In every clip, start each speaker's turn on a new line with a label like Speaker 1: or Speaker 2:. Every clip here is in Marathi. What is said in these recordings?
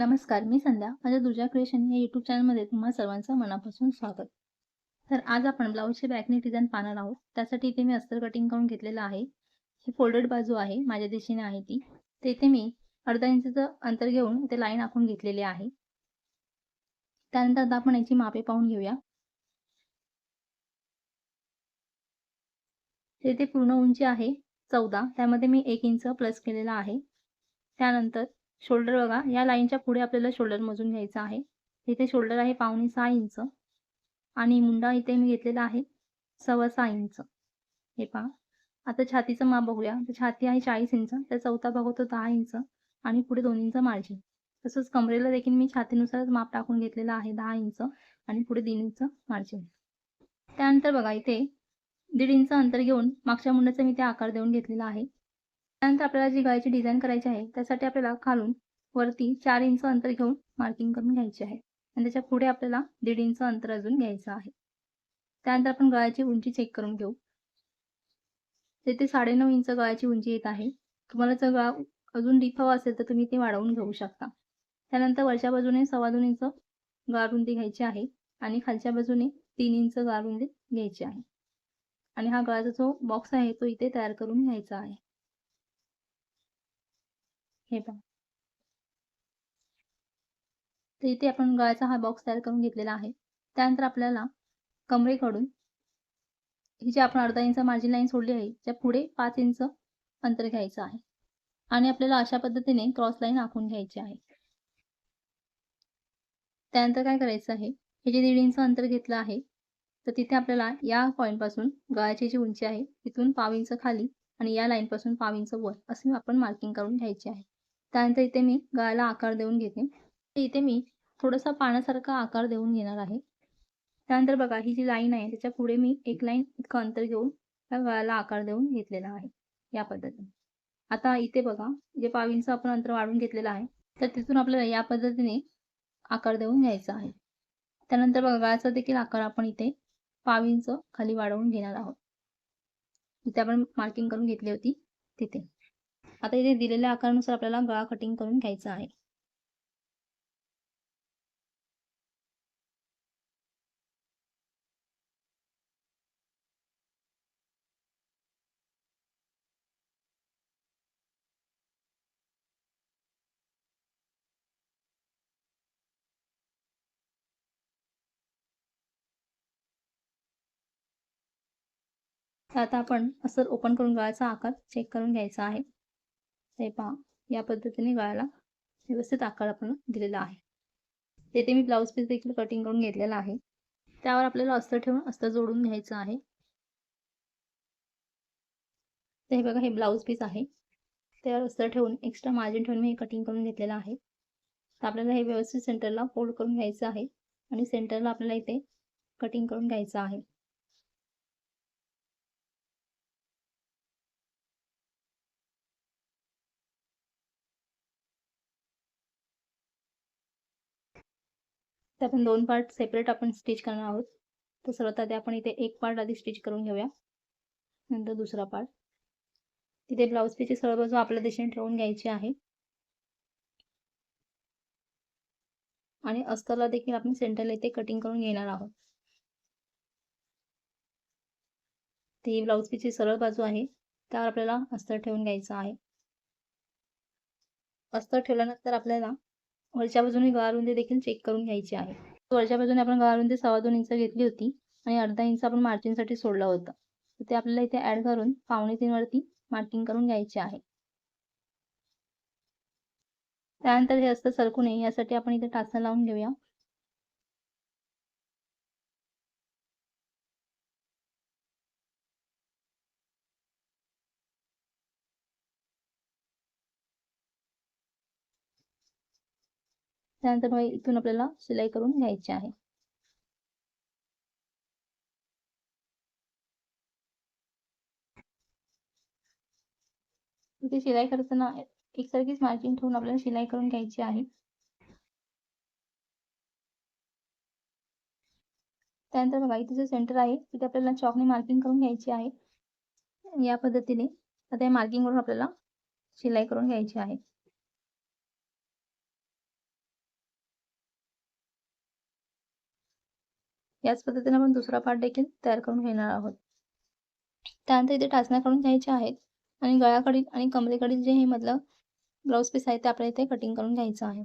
Speaker 1: नमस्कार मी संध्या. माझ्या दुर्जा क्रिएशन या यूट्यूब चॅनलमध्ये तुम्हा सर्वांचं मनापासून स्वागत. तर आज आपण ब्लाऊजचे बॅकने डिझाईन पाहणार आहोत. त्यासाठी इथे मी अस्तर कटिंग करून घेतलेलं आहे. ही फोल्डेड बाजू आहे माझ्या दिशेने आहे ती. तर इथे मी अर्धा इंचचं अंतर घेऊन इथे लाईन आखून घेतलेली आहे. त्यानंतर आता आपण याची मापे पाहून घेऊया. इथे पूर्ण उंची आहे चौदा. त्यामध्ये मी एक इंच प्लस केलेला आहे. त्यानंतर शोल्डर बघा या लाईनच्या पुढे आपल्याला शोल्डर मोजून घ्यायचा आहे. इथे शोल्डर आहे पावणे सहा इंच. आणि मुंडा इथे मी घेतलेला आहे सव्वा सहा इंच. हे पहा. आता छातीचं माप बघूया. तर छाती आहे चाळीस इंच. तर चौथा भाग होतो दहा इंच. आणि पुढे दोन इंच मार्जिन तसंच कमरेला देखील मी छातीनुसारच माप टाकून घेतलेलं आहे दहा इंच. आणि पुढे तीन इंच मार्जिन त्यानंतर बघा इथे दीड इंच अंतर घेऊन मागच्या मुंड्याचा मी ते आकार देऊन घेतलेला आहे. त्यानंतर आपल्याला जी गळ्याची डिझाईन करायची आहे त्यासाठी आपल्याला खालून वरती चार इंच अंतर घेऊन मार्किंग करून घ्यायची आहे. आणि त्याच्या पुढे आपल्याला दीड इंच अंतर अजून घ्यायचं आहे. त्यानंतर आपण गळ्याची उंची चेक करून घेऊ. तिथे साडेनऊ इंच गळ्याची उंची येत आहे तुम्हाला जर गळा अजून डीप हवा असेल तर तुम्ही ते वाढवून घेऊ शकता. त्यानंतर वरच्या बाजूने सव्वा दोन इंच गाळरुंदी घ्यायची आहे आणि खालच्या बाजूने तीन इंच गाळरुंदी घ्यायची आहे. आणि हा गळाचा जो बॉक्स आहे तो इथे तयार करून घ्यायचा आहे. हे पहा. तर इथे आपण गळ्याचा हा बॉक्स तयार करून घेतलेला आहे. त्यानंतर आपल्याला कमरेकडून ही जी आपण अर्धा इंच मार्जिन लाईन सोडली आहे त्या पुढे पाच इंच अंतर घ्यायचं आहे. आणि आपल्याला अशा पद्धतीने क्रॉस लाईन आखून घ्यायची आहे. त्यानंतर काय करायचं आहे हे जे दीड इंच अंतर घेतलं आहे तर तिथे आपल्याला या पॉईंटपासून गळ्याची जी उंची आहे तिथून पाव इंच खाली आणि या लाईनपासून पाव इंच वर असे आपण मार्किंग करून घ्यायचे आहे. त्यानंतर इथे मी गळ्याला आकार देऊन घेते. इथे मी थोडासा पाण्यासारखा आकार देऊन घेणार आहे. त्यानंतर बघा ही जी लाईन आहे त्याच्या पुढे मी एक लाईन इतकं अंतर घेऊन त्या गळ्याला आकार देऊन घेतलेला आहे या पद्धतीने. आता इथे बघा जे पावींचं आपण अंतर वाढून घेतलेलं आहे तर तिथून आपल्याला या पद्धतीने आकार देऊन घ्यायचा आहे. त्यानंतर बघा गळ्याचा देखील आकार आपण इथे पावींचं खाली वाढवून घेणार आहोत. इथे आपण मार्किंग करून घेतली होती तिथे. आता इथे दिलेल्या आकारानुसार आपल्याला गळा कटिंग करून घ्यायचा आहे. आता आपण असं ओपन करून गळ्याचा आकार चेक करून घ्यायचा आहे. हे पहा या पद्धतीने गळ्याला व्यवस्थित आकार आपण दिलेला आहे. तेथे मी ब्लाऊज पीस देखील कटिंग करून घेतलेला आहे. त्यावर आपल्याला अस्तर ठेवून अस्तर जोडून घ्यायचं आहे. तर हे बघा हे ब्लाऊज पीस आहे. त्यावर अस्तर ठेवून एक्स्ट्रा मार्जिन ठेवून मी हे कटिंग करून घेतलेलं आहे. तर आपल्याला हे व्यवस्थित सेंटरला फोल्ड करून घ्यायचं आहे आणि सेंटरला आपल्याला इथे कटिंग करून घ्यायचं आहे. ते आपण दोन पार्ट सेपरेट आपण स्टिच करणार आहोत. तर सर्वात आधी आपण इथे एक पार्ट आधी स्टिच करून घेऊया. नंतर दुसरा पार्ट तिथे ब्लाऊज पीची सर्व बाजू आपल्या दिशेने ठेवून घ्यायची आहे. आणि अस्तरला देखील आपण सेंटरला इथे कटिंग करून घेणार आहोत. ती ब्लाऊज पीची सरळ बाजू आहे. त्यावर आपल्याला अस्तर ठेवून घ्यायचं आहे. अस्तर ठेवल्यानंतर आपल्याला वरच्या बाजूने गळारुंदी देखील चेक करून घ्यायची आहे. वरच्या बाजूने आपण गळारुंदी सव्वा दोन इंच घेतली होती आणि अर्धा इंच आपण मार्चिंगसाठी सोडला होता. तर ते आपल्याला इथे ऍड करून पावणे तीन वरती मार्किंग करून घ्यायचे आहे. त्यानंतर हे असतं सरकू नये यासाठी आपण इथे टाचणं लावून घेऊया. त्यानंतर मग इथून आपल्याला शिलाई करून घ्यायची आहे. इथे शिलाई करताना एकसारखीच मार्जिन ठेवून आपल्याला शिलाई करून घ्यायची आहे. त्यानंतर बघा इथे जे सेंटर आहे तिथे आपल्याला चॉकने मार्किंग करून घ्यायची आहे. या पद्धतीने आता या मार्किंग वरून आपल्याला शिलाई करून घ्यायची आहे. याच पद्धतीने आपण दुसरा पार्ट देखील तयार करून घेणार आहोत. त्यानंतर इथे टाचण्या काढून घ्यायच्या आहेत आणि गळ्याकडील आणि कमरेकडील जे हे मधलं ब्लाऊज पीस आहे ते आपल्याला इथे कटिंग करून घ्यायचं आहे.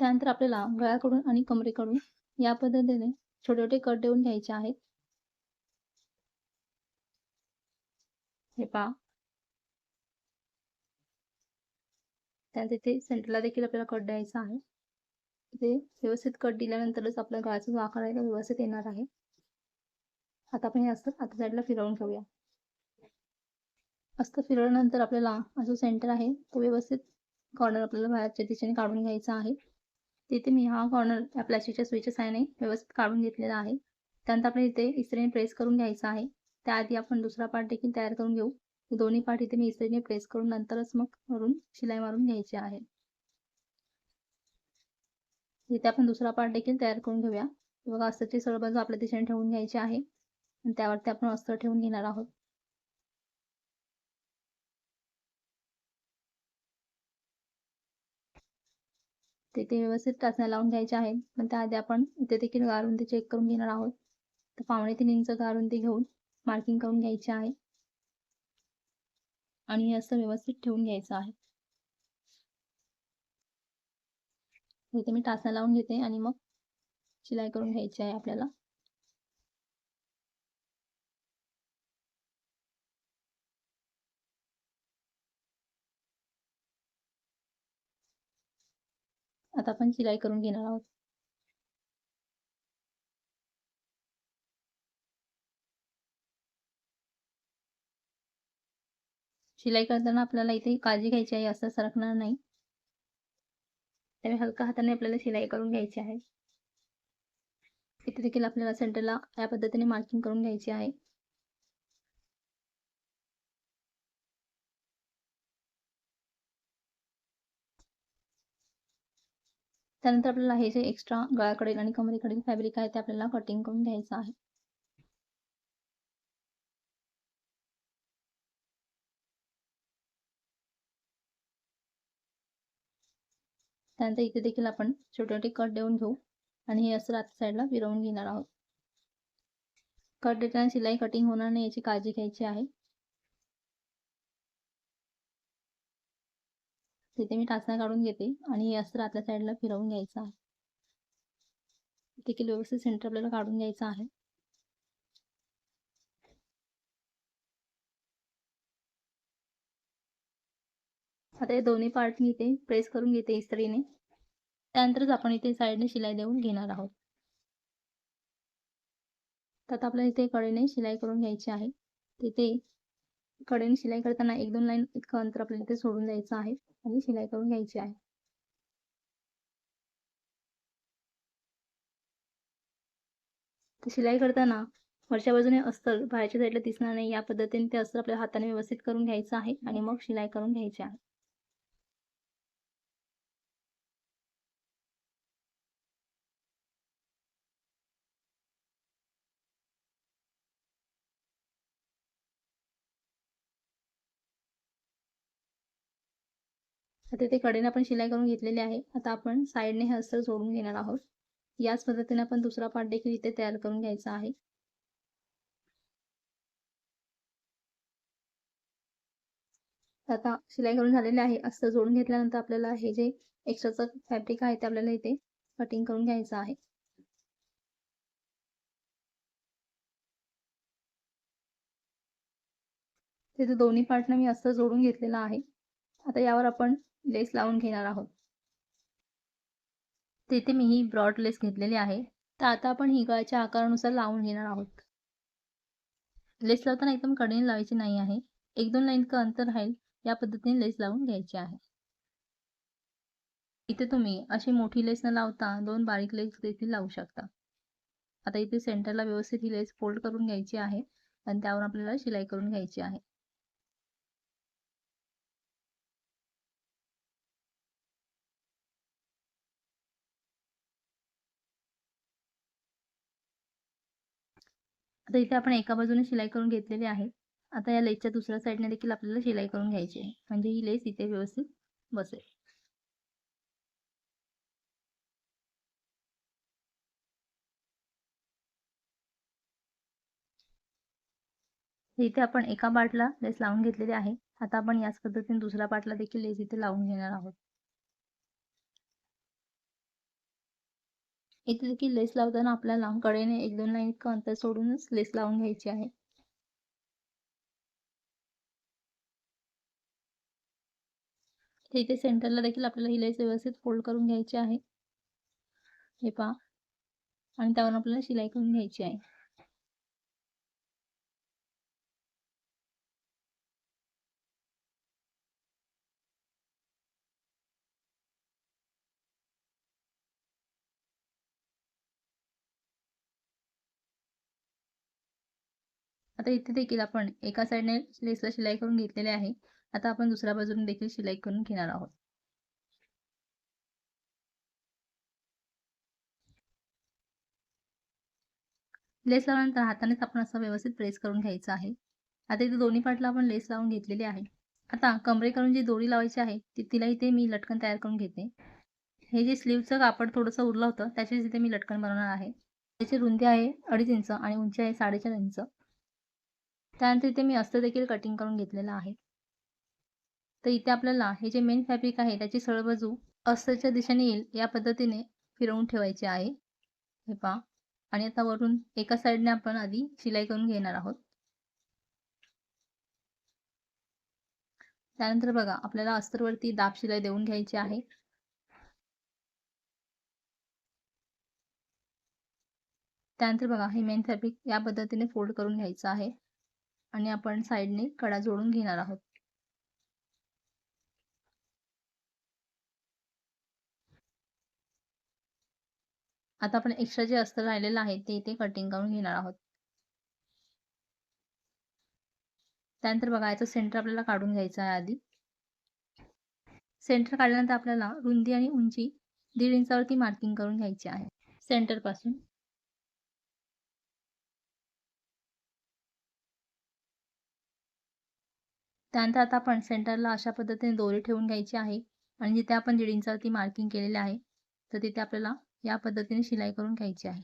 Speaker 1: त्यानंतर आपल्याला गळ्याकडून आणि कमरेकडून या पद्धतीने छोटे छोटे कट देऊन घ्यायचे आहेत. हे पहा. त्यानंतर इथे सेंटरला देखील आपल्याला कट द्यायचा आहे. इथे व्यवस्थित कट दिल्यानंतरच आपल्या गळ्याचा जो आकार आहे तो व्यवस्थित येणार आहे. आता आपण हे असतं आता साईडला फिरवून घेऊया. असतं फिरवल्यानंतर आपल्याला जो सेंटर आहे तो व्यवस्थित कॉर्नर आपल्याला बाहेरच्या दिशेने काढून घ्यायचा आहे. तिथे मी हा कॉर्नर या प्लॅस्टिकच्या स्विचच्या साहाय्याने व्यवस्थित काढून घेतलेला आहे. त्यानंतर आपण इथे इस्त्रीने प्रेस करून घ्यायचा आहे. त्याआधी आपण दुसरा पार्ट देखील तयार करून घेऊ. दोन्ही पार्ट इथे मी इस्त्रीने प्रेस करून नंतरच मग वरून शिलाई मारून घ्यायची आहे. इथे आपण दुसरा पार्ट देखील तयार करून घेऊया. बघा अस्तरची सर्व बाजू आपल्या दिशेने ठेवून घ्यायची आहे. आणि त्यावरती आपण अस्तर ठेवून घेणार आहोत. तिथे व्यवस्थित टाचण्या लावून घ्यायचे आहेत पण त्याआधी आपण इथे देखील गारून ते चेक करून घेणार आहोत. तर पावणे तीन इंच गारून ते घेऊन मार्किंग करून घ्यायचे आहे. आणि असं व्यवस्थित ठेवून घ्यायचं आहे. इथे मी टाचण्या लावून घेते आणि मग शिलाई करून घ्यायची आहे आपल्याला. आता आपण शिलाई करून घेणार आहोत. शिलाई करताना आपल्याला इथे काळजी घ्यायची आहे असं सरकणार नाही. त्यामुळे हलका हाताने आपल्याला शिलाई करून घ्यायची आहे. इथे देखील आपल्याला सेंटरला या पद्धतीने मार्किंग करून घ्यायची आहे. त्यानंतर आपल्याला हे जे एक्स्ट्रा गळ्याकडील आणि कमरेकडील फॅब्रिक आहे ते आपल्याला कटिंग करून घ्यायचं आहे. त्यानंतर इथे देखील आपण छोटे छोटे कट देऊन घेऊ आणि हे असं रात साईडला विरवून घेणार आहोत. कट देताना शिलाई कटिंग होणार नाही याची काळजी घ्यायची आहे. तिथे मी टाचणा काढून घेते आणि हे असं आतल्या साईडला फिरवून घ्यायचं आहे. देखील व्यवस्थित सेंटर आपल्याला काढून घ्यायचं आहे. आता हे दोन्ही पार्ट मी इथे प्रेस करून घेते इस्त्रीने. त्यानंतरच आपण इथे साईडने शिलाई देऊन घेणार आहोत. तर आपल्याला इथे कडेने शिलाई करून घ्यायची आहे. तिथे कडेने शिलाई करताना एक दोन लाईन इतकं अंतर आपल्याला इथे सोडून द्यायचं आहे आणि शिलाई करून घ्यायची आहे. शिलाई करताना वरच्या बाजूने अस्तर बाहेरच्या साईडला दिसणार नाही. या पद्धतीने ते अस्तर आपल्या हाताने व्यवस्थित करून घ्यायचं आहे आणि मग शिलाई करून घ्यायची आहे. आता ते कडेने आपण शिलाई करून घेतलेली आहे. आता आपण साईडने हे अस्तर जोडून घेणार आहोत. याच पद्धतीने आपण दुसरा पार्ट देखील इथे तयार करून घ्यायचा आहे. आता शिलाई करून झालेले आहे. अस्तर जोडून घेतल्यानंतर आपल्याला हे जे एक्स्ट्राचं फॅब्रिक आहे ते आपल्याला इथे कटिंग करून घ्यायचं आहे. तिथे दोन्ही पार्टनं मी अस्तर जोडून घेतलेलं आहे. आता यावर आपण लेस लावून घेणार आहोत. तिथे मी ही ब्रॉड लेस घेतलेली आहे. तर आता आपण ही गळ्याच्या आकारानुसार लावून घेणार आहोत. लेस लावताना एकदम कडेने लावायची नाही आहे. एक दोन लाईन का अंतर राहील. या पद्धतीने लेस लावून घ्यायची आहे. इथे तुम्ही अशी मोठी लेस न लावता दोन बारीक लेस देखील लावू शकता. आता इथे सेंटरला व्यवस्थित ही लेस फोल्ड करून घ्यायची आहे. आणि त्यावर आपल्याला शिलाई करून घ्यायची आहे. आता इथे आपण एका बाजूने शिलाई करून घेतलेली आहे. आता या लेसच्या दुसऱ्या साईडने देखील आपल्याला शिलाई करून घ्यायची आहे. म्हणजे ही लेस इथे व्यवस्थित बसेल. इथे आपण एका पार्टला लेस लावून घेतलेली आहे. आता आपण याच पद्धतीने दुसऱ्या पार्टला देखील लेस इथे लावून घेणार आहोत. इथे देखील लेस लावताना आपल्याला कडेने एक दोन लाईन इतकं अंतर सोडूनच लेस लावून घ्यायची आहे. इथे सेंटरला देखील आपल्याला ही लेस व्यवस्थित फोल्ड करून घ्यायची आहे. हे पहा. आणि त्यावर आपल्याला शिलाई करून घ्यायची आहे. आता इथे देखील आपण एका साईडने लेसला शिलाई करून घेतलेले आहे. आता आपण दुसऱ्या बाजूने देखील शिलाई करून घेणार आहोत. लेस लावल्यानंतर हातानेच आपण असं व्यवस्थित प्रेस करून घ्यायचं आहे. आता इथे दोन्ही पार्टला आपण लेस लावून घेतलेली आहे. आता कमरे करून जी दोरी लावायची आहे ती तिला इथे मी लटकन तयार करून घेते. हे जे स्लीवचं कापड थोडंसं उरलं होतं त्याचीच इथे मी लटकन बनवणार आहे. त्याची रुंदी आहे अडीच इंच आणि उंची आहे साडेचार इंच. त्यानंतर इथे मी अस्तर देखील कटिंग करून घेतलेलं आहे. तर इथे आपल्याला हे जे मेन फॅब्रिक आहे त्याची सरळ बाजू अस्तरच्या दिशेने येईल या पद्धतीने फिरवून ठेवायचे आहे. हे पहा. आणि आता वरून एका साईडने आपण आधी शिलाई करून घेणार आहोत. त्यानंतर बघा आपल्याला अस्तरवरती दाब शिलाई देऊन घ्यायची आहे. त्यानंतर बघा हे मेन फॅब्रिक या पद्धतीने फोल्ड करून घ्यायचं आहे. आणि आपण साईडने कडा जोडून घेणार आहोत. आता आपण एक्स्ट्रा जे अस्तर राहिलेलं आहे ते इथे कटिंग करून घेणार आहोत. त्यानंतर बघा याचं सेंटर आपल्याला काढून घ्यायचं आहे आधी. सेंटर काढल्यानंतर आपल्याला रुंदी आणि उंची दीड इंचावरती मार्किंग करून घ्यायची आहे. सेंटर त्यानंतर आता आपण सेंटरला अशा पद्धतीने दोरी ठेवून घ्यायची आहे आणि जिथे आपण दीड इंचावरती मार्किंग केलेले आहे तर तिथे आपल्याला या पद्धतीने शिलाई करून घ्यायची आहे.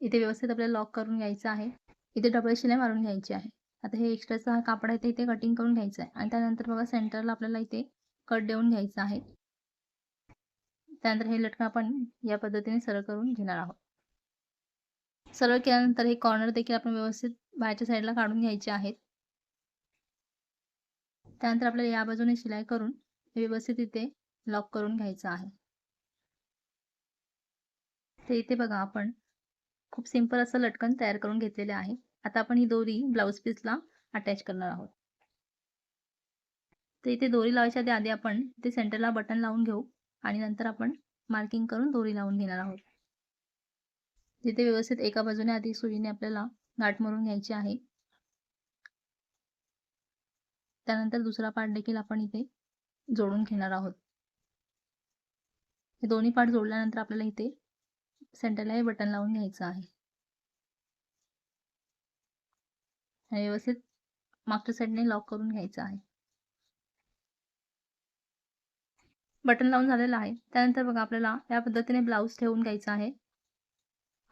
Speaker 1: इथे व्यवस्थित आपल्याला लॉक करून घ्यायचं आहे. इथे डबल शिलाई मारून घ्यायची आहे. आता हे एक्स्ट्राचा हा कापड आहे ते इथे कटिंग करून घ्यायचं आहे. आणि त्यानंतर बघा सेंटरला आपल्याला इथे कट देऊन घ्यायचं आहे. त्यानंतर हे लटकन आपण या पद्धतीने सरळ करून घेणार आहोत. सरळ केल्यानंतर हे कॉर्नर देखील आपण व्यवस्थित बाहेरच्या साईडला काढून घ्यायचे आहेत. त्यानंतर आपल्याला या बाजूने शिलाई करून व्यवस्थित इथे लॉक करून घ्यायचं आहे. तर इथे बघा आपण खूप सिंपल असं लटकन तयार करून घेतलेले आहे. आता आपण ही दोरी ब्लाऊज पीसला अटॅच करणार आहोत. तर इथे दोरी लावायच्या आधी आधी आपण इथे सेंटरला बटन लावून घेऊ आणि नंतर आपण मार्किंग करून दोरी लावून घेणार आहोत. तिथे व्यवस्थित एका बाजूने आधी सुईने आपल्याला गाठ मारून घ्यायची आहे. त्यानंतर दुसरा पार्ट देखील आपण इथे जोडून घेणार आहोत. हे दोन्ही पार्ट जोडल्यानंतर आपल्याला इथे सेंटरला हे बटन लावून घ्यायचं आहे. आणि व्यवस्थित मागच्या साईडने लॉक करून घ्यायचं आहे. बटन लावून झालेलं आहे. त्यानंतर बघा आपल्याला या पद्धतीने ब्लाऊज ठेवून घ्यायचा आहे.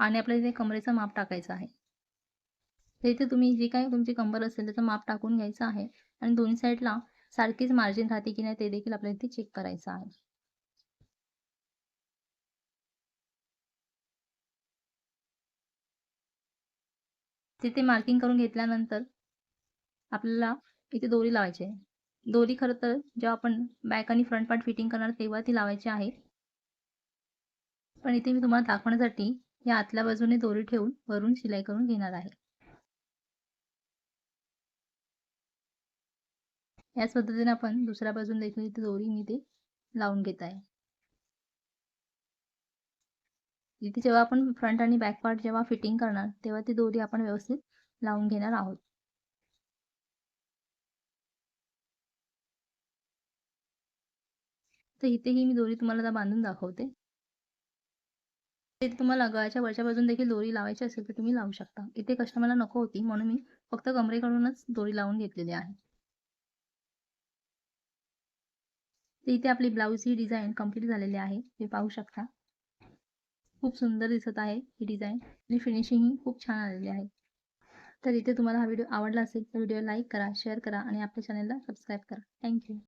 Speaker 1: आणि आपल्याला इथे कमरेचं माप टाकायचं आहे. तर इथे तुम्ही जी काही तुमची कंबर असेल त्याचं माप टाकून घ्यायचं आहे. आणि दोन्ही साईडला सारखीच मार्जिन राहते की नाही ते देखील आपल्याला इथे चेक करायचं आहे. तिथे मार्किंग करून घेतल्यानंतर आपल्याला इथे दोरी लावायची आहे. दोरी खरं तर जेव्हा आपण बॅक आणि फ्रंट पार्ट फिटिंग करणार तेव्हा ती लावायची आहे. पण इथे मी तुम्हाला दाखवण्यासाठी या आतल्या बाजूने दोरी ठेवून वरून शिलाई करून घेणार आहे. याच पद्धतीने आपण दुसऱ्या बाजून देखील इथे दोरी मी ते लावून घेत आहे. इथे जेव्हा आपण फ्रंट आणि बॅक पार्ट जेव्हा फिटिंग करणार तेव्हा ती दोरी आपण व्यवस्थित लावून घेणार आहोत. तर इथेही मी दोरी तुम्हाला बांधून दाखवते. इथे तुम्हाला गळ्याच्या वरच्या बाजून देखील दोरी लावायची असेल तर तुम्ही लावू शकता. इथे कस्टमरला नको होती म्हणून मी फक्त कमरेकडूनच दोरी लावून घेतलेली आहे. तर इथे आपली ब्लाऊज ही डिझाईन कंप्लीट झालेली आहे. हे पाहू शकता. खूप सुंदर दिसत आहे ही डिझाईन आणि फिनिशिंग ही खूप छान आलेली आहे. तर इथे तुम्हाला हा व्हिडिओ आवडला असेल तर व्हिडिओ लाईक करा शेअर करा आणि आपल्या चॅनलला सबस्क्राईब करा. थँक्यू